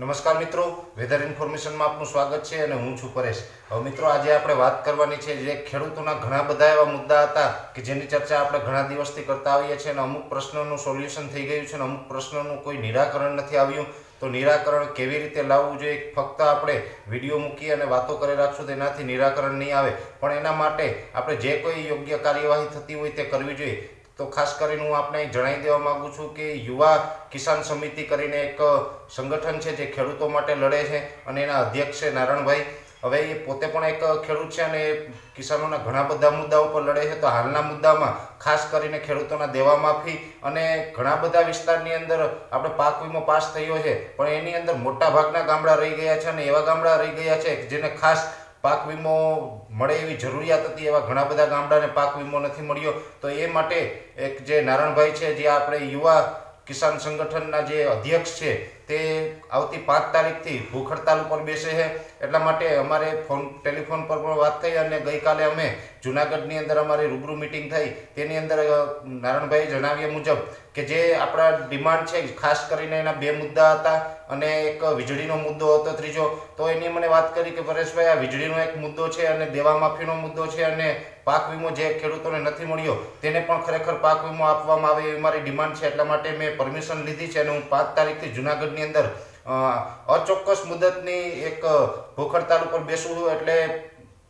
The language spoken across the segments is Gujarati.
નમસ્કાર મિત્રો, વેધર ઇન્ફોર્મેશનમાં આપનું સ્વાગત છે અને હું છું પરેશ. હવે મિત્રો, આજે આપણે વાત કરવાની છે જે ખેડૂતોના ઘણા બધા એવા મુદ્દા હતા કે જેની ચર્ચા આપણે ઘણા દિવસથી કરતા આવીએ છીએ અને અમુક પ્રશ્નોનું સોલ્યુશન થઈ ગયું છે અને અમુક પ્રશ્નોનું કોઈ નિરાકરણ નથી આવ્યું. તો નિરાકરણ કેવી રીતે લાવવું જોઈએ ફક્ત આપણે વીડિયો મૂકી અને વાતો કરી રાખશું તેનાથી નિરાકરણ નહીં આવે. પણ એના માટે આપણે જે કોઈ યોગ્ય કાર્યવાહી થતી હોય તે કરવી જોઈએ. તો ખાસ કરીને હું આપને જણાવી દેવા માંગુ છું કે યુવા કિસાન સમિતિ કરીને એક સંગઠન છે જે ખેડૂતો માટે લડે છે અને એના અધ્યક્ષ છે નારાયણભાઈ હવે એ પોતે પણ એક ખેડૂત છે અને કિસાનોના ઘણા બધા મુદ્દાઓ પર લડે છે. તો હાલના મુદ્દામાં ખાસ કરીને ખેડૂતોના દેવા માફી અને ઘણા બધા વિસ્તારની અંદર આપણે પાક વીમો પાસ થયો છે. પણ એની અંદર મોટા ભાગના ગામડા રહી ગયા છે અને એવા ગામડા રહી ગયા છે જેને ખાસ પાક વીમો મળે એવી જરૂરિયાત હતી એવા ઘણા બધા ગામડાને પાક વીમો નથી મળ્યો. તો એ માટે એક જે નારણભાઈ છે, જે આપણે યુવા કિસાન સંગઠનના જે અધ્યક્ષ છે તે આવતી પાંચ તારીખથી ભૂખ હડતાલ ઉપર બેસે છે. એટલા માટે અમારે ફોન, ટેલિફોન પર પણ વાત થઈ અને ગઈકાલે અમે જુનાગઢની અંદર અમારી રૂબરૂ મિટિંગ થઈ. તેની અંદર નારણભાઈ જણાવ્યા મુજબ કે જે આપણા ડિમાન્ડ છે, ખાસ કરીને એના બે મુદ્દા હતા અને એક વીજળીનો મુદ્દો હતો ત્રીજો, તો એની મને વાત કરી કે પરેશભાઈ, આ વીજળીનો એક મુદ્દો છે અને દેવા માફીનો મુદ્દો છે અને પાક વીમો જે ખેડૂતોને નથી મળ્યો, તેને પણ ખરેખર પાક વીમો આપવામાં આવે એવી મારી ડિમાન્ડ છે. એટલા માટે મેં પરમિશન લીધી છે અને હું પાંચ તારીખથી જુનાગઢની અંદર અચોક્કસ મુદતની એક ભૂખ હડતાલ ઉપર બેસું એટલે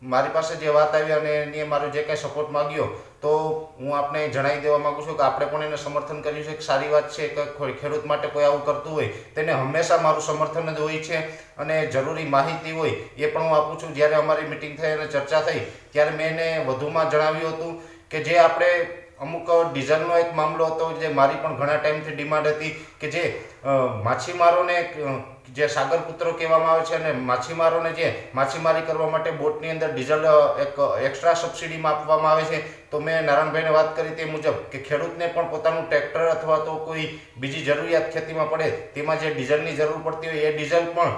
મારી પાસે જે વાત આવી અને એની મારો જે કાંઈ સપોર્ટ માગ્યો, તો હું આપને જણાવી દેવા માંગુ છું કે આપણે પણ એને સમર્થન કર્યું છે કે સારી વાત છે કે ખેડૂત માટે કોઈ આવું કરતું હોય, તેને હંમેશા મારું સમર્થન જ હોય છે અને જરૂરી માહિતી હોય એ પણ હું આપું છું. જ્યારે અમારી મિટિંગ થઈ અને ચર્ચા થઈ, ત્યારે મેં એને વધુમાં જણાવ્યું હતું કે જે આપણે અમુક ડીઝલનો એક મામલો હતો જે મારી પણ ઘણા ટાઈમથી ડિમાન્ડ હતી કે જે માછીમારોને જે સાગરપુત્રો કહેવામાં આવે છે અને માછીમારોને જે માછીમારી કરવા માટે બોટની અંદર ડીઝલ એક એક્સ્ટ્રા સબસિડીમાં આપવામાં આવે છે. તો મેં નારાયણભાઈને વાત કરી તે મુજબ કે ખેડૂતને પણ પોતાનું ટ્રેક્ટર અથવા તો કોઈ બીજી જરૂરિયાત ખેતીમાં પડે તેમાં જે ડીઝલની જરૂર પડતી હોય એ ડીઝલ પણ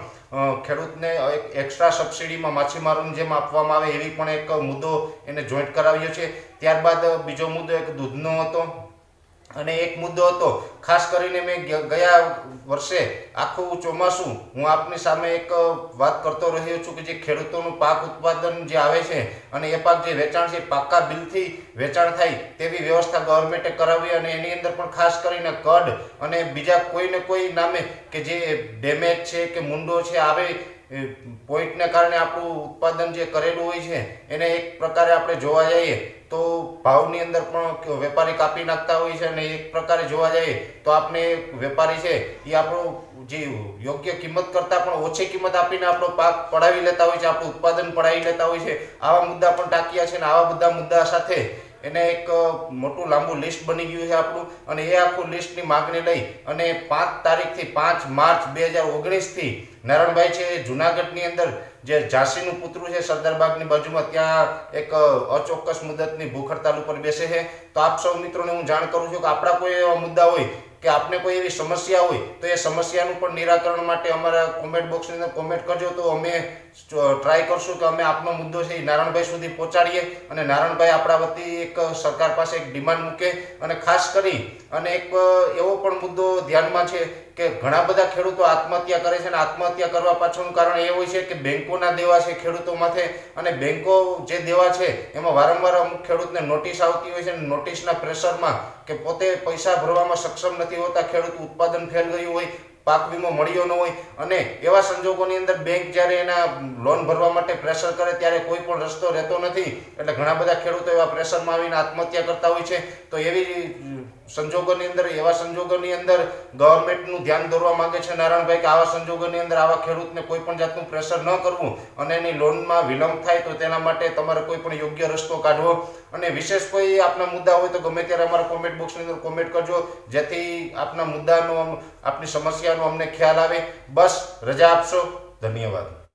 ખેડૂતને એક એક્સ્ટ્રા સબસિડીમાં માછીમારોને જેમ આપવામાં આવે એવી પણ એક મુદ્દો એને જોઈન્ટ કરાવ્યો છે. ત્યારબાદ બીજો મુદ્દો એક દૂધનો હતો અને એક મુદ્દો હતો, ખાસ કરીને મેં ગયા વર્ષે આખું ચોમાસું હું આપની સામે એક વાત કરતો રહ્યો છું કે જે ખેડૂતોનું પાક ઉત્પાદન જે આવે છે અને એ પાક જે વેચાણ છે પાકા બિલથી વેચાણ થાય તેવી વ્યવસ્થા ગવર્મેન્ટે કરાવી અને એની અંદર પણ ખાસ કરીને કડ અને બીજા કોઈને કોઈ નામે કે જે ડેમેજ છે કે મુંડો છે, આવે પોઈન્ટને કારણે આપણું ઉત્પાદન જે કરેલું હોય છે, એને એક પ્રકારે આપણે જોવા જઈએ તો ભાવની અંદર પણ વેપારી કાપી નાખતા હોય છે અને એક પ્રકારે જોવા જઈએ તો આપણે વેપારી છે, એ આપણું જે યોગ્ય કિંમત કરતાં પણ ઓછી કિંમત આપીને આપણો પાક પડાવી લેતા હોય છે, આપણું ઉત્પાદન પડાવી લેતા હોય છે, આવા મુદ્દા પણ ટાંક્યા છે અને આવા બધા મુદ્દા સાથે એને એક મોટું લાંબુ લિસ્ટ બની ગયું છે આપણું. અને એ આખું લિસ્ટની માગણી લઈ અને પાંચ તારીખથી પાંચ માર્ચ બે હજાર ઓગણીસથી નારણભાઈ છે જુનાગઢની અંદર જે ઝાંસીનું પુત્રું છે સરદારબાગની બાજુમાં ત્યાં એક અચોક્કસ મુદતની ભૂખ હડતાલ ઉપર બેસે છે. તો આપ સૌ મિત્રોને હું જાણ કરું છું કે આપણા કોઈ એવા મુદ્દા હોય કે આપને કોઈ એવી સમસ્યા હોય, તો એ સમસ્યાનું પણ નિરાકરણ માટે અમારા કોમેન્ટ બોક્સની અંદર કોમેન્ટ કરજો. તો અમે ટ્રાય કરશું કે અમે આપનો મુદ્દો છે એ નારાયણભાઈ સુધી પહોંચાડીએ અને નારણભાઈ આપણા વતી એક સરકાર પાસે એક ડિમાન્ડ મૂકે. અને ખાસ કરી અને એક એવો પણ મુદ્દો ધ્યાનમાં છે કે ઘણા બધા ખેડૂતો આત્મહત્યા કરે છે અને આત્મહત્યા કરવા પાછળનું કારણ એ હોય છે કે બેંકોના દેવા છે ખેડૂતો માથે અને બેંકો જે દેવા છે એમાં વારંવાર અમુક ખેડૂતને નોટિસ આવતી હોય છે અને નોટિસના પ્રેશરમાં કે પોતે પૈસા ભરવામાં સક્ષમ નથી હોતા, ખેડૂત ઉત્પાદન ફેલ ગયું હોય પાક વીમો મળ્યો ન હોય અને એવા સંજોગોની અંદર બેંક જ્યારે એના લોન ભરવા માટે પ્રેશર કરે ત્યારે કોઈ પણ રસ્તો રહેતો નથી. એટલે ઘણા બધા ખેડૂતો એવા પ્રેશરમાં આવીને આત્મહત્યા કરતા હોય છે. તો એવી સંજોગોની અંદર, એવા સંજોગોની અંદર ગવર્મેન્ટનું ધ્યાન દોરવા માંગે છે નારાયણભાઈ કે આવા સંજોગોની અંદર આવા ખેડૂતને કોઈ પણ જાતનું પ્રેશર ન કરવું અને એની લોનમાં વિલંબ થાય તો તેના માટે તમારે કોઈ પણ યોગ્ય રસ્તો કાઢવો. અને વિશેષ કોઈ આપના મુદ્દા હોય તો ગમે ત્યારે અમારા કોમેન્ટ બોક્સની અંદર કોમેન્ટ કરજો. જેથી આપના મુદ્દાનો, આપની સમસ્યાનો અમને ખ્યાલ આવે. બસ રજા આપશો. ધન્યવાદ.